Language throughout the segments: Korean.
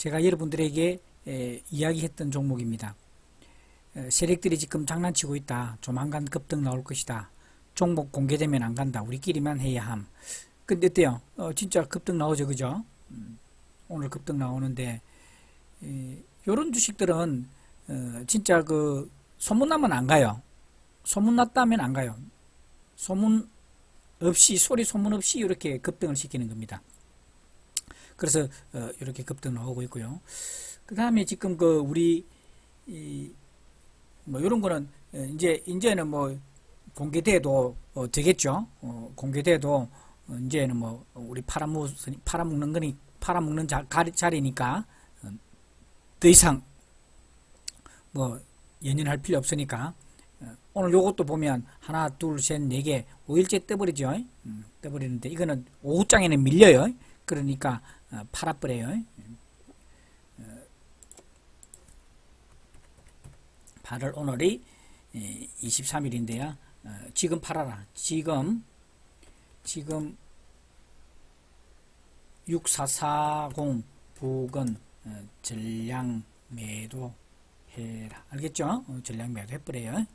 제가 여러분들에게 에, 이야기했던 종목입니다. 에, 세력들이 지금 장난치고 있다. 조만간 급등 나올 것이다. 종목 공개되면 안 간다. 우리끼리만 해야 함. 근데 어때요? 어, 진짜 급등 나오죠, 그죠? 음, 오늘 급등 나오는데 이런 주식들은 어, 진짜 그 소문나면 안 가요. 소문났다면 안 가요. 소문 없이 소리 소문 없이 이렇게 급등을 시키는 겁니다. 그래서 어, 이렇게 급등 나오고 있고요. 그 다음에 지금 그 우리 이, 뭐 이런 거는 어, 이제 이제는 뭐 공개돼도 어, 되겠죠. 어, 공개돼도 어, 이제는 뭐 우리 팔아먹 팔아먹는 거니 팔아먹는 자, 자리니까 어, 더 이상 뭐 연연할 필요 없으니까 어, 오늘 요것도 보면 하나 둘셋네개 5일째 떠버리죠. 음, 떠버리는데 이거는 오후장에는 밀려요. 그러니까 어, 팔아버려요. 8월 오늘이 23일인데요. 어, 지금 팔아라. 지금 지금 6440 부근 어, 전량 매도 해라. 알겠죠? 어, 전량 매도 해버려요.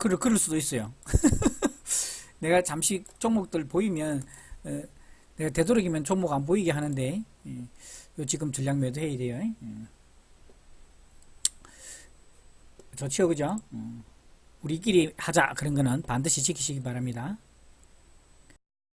그럴, 그럴 수도 있어요. 내가 잠시 종목들 보이면 어, 내가 되도록이면 종목 안 보이게 하는데 예, 요 지금 전략 매도 해야 돼요. 예. 좋죠, 그죠? 음, 우리끼리 하자 그런 거는 반드시 지키시기 바랍니다.